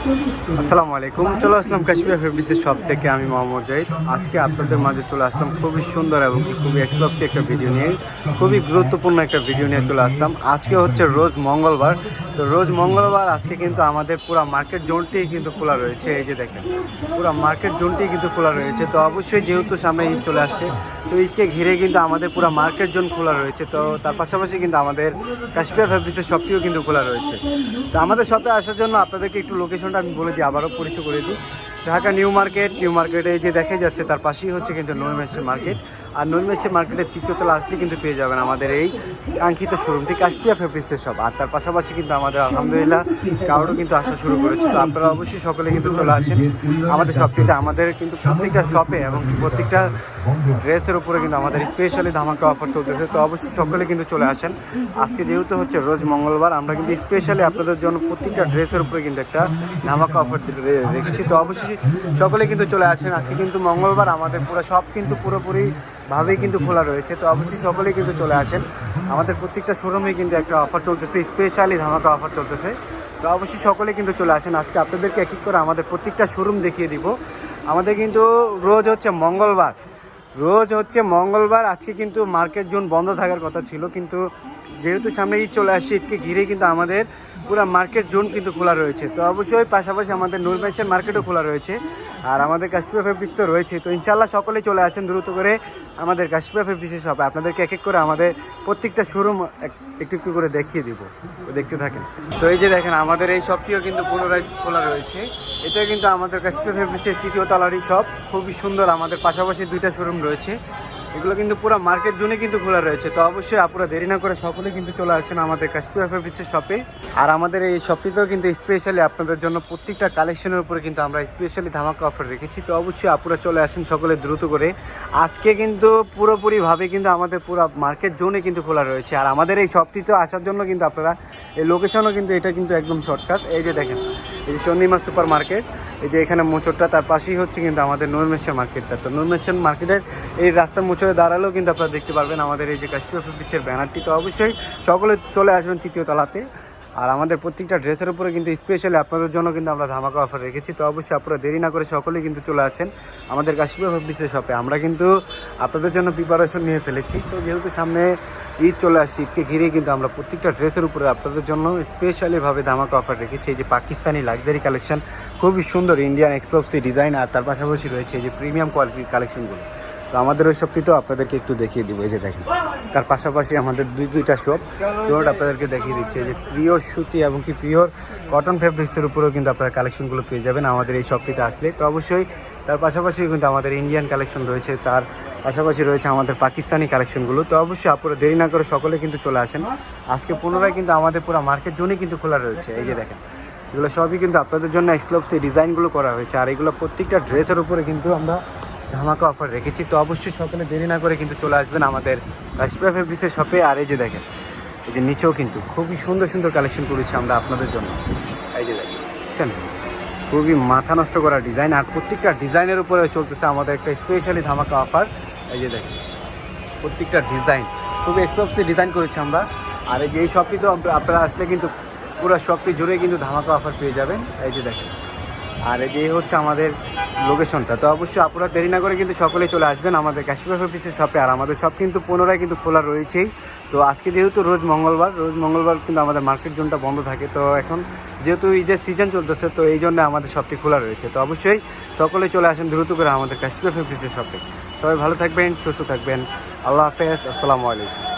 আসসালামু আলাইকুম। চলে আসলাম কাশ্মীর ফেব্রিক্সের শপ থেকে, আমি মোহাম্মদ জাহিদ। আজকে আপনাদের মাঝে চলে আসলাম খুবই সুন্দর এবং খুবই এক্সক্লুসিভ একটা ভিডিও নিয়ে। খুবই গুরুত্বপূর্ণ একটা ভিডিও নিয়ে চলে আসলাম। আজকে হচ্ছে রোজ মঙ্গলবার। তো রোজ মঙ্গলবার আজকে কিন্তু আমাদের পুরো মার্কেট জোনটি কিন্তু খোলা রয়েছে। এই যে দেখেন, পুরো মার্কেট জোনটি কিন্তু খোলা রয়েছে। তো অবশ্যই যেহেতু সামনে ঈদ চলে আসছে, তো ঈদকে ঘিরে কিন্তু আমাদের পুরো মার্কেট জোন খোলা রয়েছে। তো তার পাশাপাশি কিন্তু আমাদের কাশ্মীর ফেব্রিক্সের শপটিও কিন্তু খোলা রয়েছে। তো আমাদের শপে আসার জন্য আপনাদেরকে একটু লোকেশনটা আমি বলে দিই, আবারও পরিচয় করে দিই। ঢাকা নিউ মার্কেট, নিউ মার্কেটে যে দেখা যাচ্ছে, তার পাশেই হচ্ছে কিন্তু নৈমেশের মার্কেট আর নৈমেশের মার্কেটের তৃতীয়তলা আসলে কিন্তু পেয়ে যাবেন আমাদের এই কাঙ্ক্ষিত শোরুমটি কাশ্মীর ফেব্রিক্সের সব আর তার পাশাপাশি কিন্তু আমাদের আলহামদুলিল্লাহ কাউরও কিন্তু আসা শুরু করেছে। তো আপনারা অবশ্যই সকলে কিন্তু চলে আসেন। আমাদের শপটিতে আমাদের কিন্তু প্রত্যেকটা শপে এবং প্রত্যেকটা ড্রেসের উপরে কিন্তু আমাদের স্পেশালি ধামাকা অফার চলতেছে। তো অবশ্যই সকলে কিন্তু চলে আসেন। আজকে যেহেতু হচ্ছে রোজ মঙ্গলবার, আমরা কিন্তু স্পেশালি আপনাদের জন্য প্রত্যেকটা ড্রেসের উপরে কিন্তু একটা ধামাকা অফার রেখেছি। তো অবশ্যই সকলে কিন্তু চলে আসেন। আজকে কিন্তু মঙ্গলবার, আমাদের পুরো সব কিন্তু পুরোপুরি ভাবেই কিন্তু খোলা রয়েছে। তো অবশ্যই সকলেই কিন্তু চলে আসেন। আমাদের প্রত্যেকটা শোরুমে কিন্তু একটা অফার চলতেছে স্পেশালি ধামাকা অফার চলতেছে। তো অবশ্যই সকলে কিন্তু চলে আসেন। আজকে আপনাদেরকে এক এক করে আমাদের প্রত্যেকটা শোরুম দেখিয়ে দিব। আমাদের কিন্তু রোজ হচ্ছে মঙ্গলবার। রোজ হচ্ছে মঙ্গলবার। আজকে কিন্তু মার্কেট জোন বন্ধ থাকার কথা ছিল, কিন্তু যেহেতু সামনে ঈদ চলে আসছে ঈদকে ঘিরে, কিন্তু আমাদের পুরো মার্কেট জোন কিন্তু খোলা রয়েছে। তো অবশ্যই পাশাপাশি আমাদের নুরমেশন মার্কেটও খোলা রয়েছে। আর আমাদের কাশ্মীর ফেব্রিক্স তো রয়েছে তো ইনশাল্লাহ সকলে চলে আসেন দ্রুত করে আমাদের কাশ্মীর ফেব্রিক্সের শপে আপনাদেরকে এক এক করে আমাদের প্রত্যেকটা শোরুম একটু একটু করে দেখিয়ে দিব। তো দেখতে থাকেন। তো এই যে দেখেন, আমাদের এই শপটিও কিন্তু পুনরায় খোলা রয়েছে। এটা কিন্তু আমাদের কাশ্মীর ফেব্রিক্সের তৃতীয় তলারই শপ খুবই সুন্দর আমাদের পাশাপাশি দুইটা শোরুম রয়েছে। এগুলো কিন্তু পুরো মার্কেট জোনে কিন্তু খোলা রয়েছে। তো অবশ্যই আপনারা দেরি না করে সকলে কিন্তু চলে আসছেন আমাদের কাশ্মীর ফেব্রিক্সের শপে আর আমাদের এই শপটিতেও কিন্তু স্পেশালি আপনাদের জন্য প্রত্যেকটা কালেকশনের উপরে কিন্তু আমরা স্পেশালি ধামাকা অফার রেখেছি। তো অবশ্যই আপনারা চলে আসেন সকলে দ্রুত করে। আজকে কিন্তু পুরোপুরিভাবে কিন্তু আমাদের পুরো মার্কেট জোনে কিন্তু খোলা রয়েছে। আর আমাদের এই শপটিতে আসার জন্য কিন্তু আপনারা, এই লোকেশনও কিন্তু এটা কিন্তু একদম শর্টকাট এই যে দেখেন এই যে চন্দিমা সুপার মার্কেট এই যে এখানে মোচরটা তার পাশেই হচ্ছে কিন্তু আমাদের নুরমেশ্বর মার্কেটটা। তো নুরমেশ্বর মার্কেটের এই রাস্তার মোচরে দাঁড়ালেও কিন্তু আপনারা দেখতে পারবেন আমাদের এই যে কাশ্মীর বিচের ব্যানারটি। তো অবশ্যই সকলে চলে আসবেন তৃতীয় তলাতে। আর আমাদের প্রত্যেকটা ড্রেসের উপরে কিন্তু স্পেশালি আপনাদের জন্য কিন্তু আমরা ধামাকা অফার রেখেছি। তো অবশ্যই আপনারা দেরি না করে সকলেই কিন্তু চলে আসেন আমাদের কাশ্মীর ফেব্রিক্সের শপে আমরা কিন্তু আপনাদের জন্য প্রিপারেশন নিয়ে ফেলেছি। তো যেহেতু সামনে ঈদ চলে আসছে, ঈদকে ঘিরে কিন্তু আমরা প্রত্যেকটা ড্রেসের উপরে আপনাদের জন্য স্পেশালিভাবে ধামাকা অফার রেখেছি। এই যে পাকিস্তানি লাক্সারি কালেকশন খুবই সুন্দর ইন্ডিয়ান এক্সক্লুসিভ ডিজাইন আর তার পাশাপাশি রয়েছে এই যে প্রিমিয়াম কোয়ালিটির কালেকশনগুলো তো আমাদের ওই শপটিতেও আপনাদেরকে একটু দেখিয়ে দিব, এই যে দেখেন। তার পাশাপাশি আমাদের দুই দুইটা শপ পিওর আপনাদেরকে দেখিয়ে দিচ্ছে যে প্রিয় সুতি এবং কি পিওর কটন ফেব্রিক্সের উপরেও কিন্তু আপনারা কালেকশনগুলো পেয়ে যাবেন আমাদের এই শপটিতে আসলে। তো অবশ্যই তার পাশাপাশি কিন্তু আমাদের ইন্ডিয়ান কালেকশন রয়েছে, তার পাশাপাশি রয়েছে আমাদের পাকিস্তানি কালেকশনগুলো তো অবশ্যই আপনারা দেরি না করে সকলে কিন্তু চলে আসেন। আজকে পুনরায় কিন্তু আমাদের পুরো মার্কেট জোনই কিন্তু খোলা রয়েছে, এই যে দেখেন। এগুলো সবই কিন্তু আপনাদের জন্য এক্সক্লুসিভ ডিজাইনগুলো করা হয়েছে, আর এগুলো প্রত্যেকটা ড্রেসের উপরে কিন্তু আমরা ধামাকা অফার রেখেছি। তো অবশ্যই সকলে দেরি না করে কিন্তু চলে আসবেন আমাদের কাশ্মীর ফেব্রিক্সের শপে আর এই যে দেখেন, এই যে নিচেও কিন্তু খুবই সুন্দর সুন্দর কালেকশন করেছি আমরা আপনাদের জন্য। এই যে দেখেন খুবই মাথা নষ্ট করা ডিজাইন আর প্রত্যেকটা ডিজাইনের উপরে চলতেছে আমাদের একটা স্পেশালি ধামাকা অফার এই যে দেখেন, প্রত্যেকটা ডিজাইন খুবই এক্সক্লুসিভ ডিজাইন করেছি আমরা। আর এই যে এই শপটি তো আপনারা আসলে কিন্তু পুরো শপটি জুড়ে কিন্তু ধামাকা অফার পেয়ে যাবেন। এই যে দেখেন আর এই হচ্ছে আমাদের লোকেশনটা তো অবশ্যই আপনারা দেরি না করে কিন্তু সকলে চলে আসবেন আমাদের কাশ্মীর অফিসের শপে আর আমাদের সব কিন্তু পুনরায় কিন্তু খোলা রয়েছেই। তো আজকে যেহেতু রোজ মঙ্গলবার রোজ মঙ্গলবার কিন্তু আমাদের মার্কেট জোনটা বন্ধ থাকে। তো এখন যেহেতু ঈদের সিজন চলতেছে, তো এই জন্য আমাদের শপটি খোলা রয়েছে। তো অবশ্যই সকলে চলে আসেন দ্রুত করে আমাদের কাশ্মীর অফিসের শপে সবাই ভালো থাকবেন, সুস্থ থাকবেন। আল্লাহ হাফেজ, আসসালামু আলাইকুম।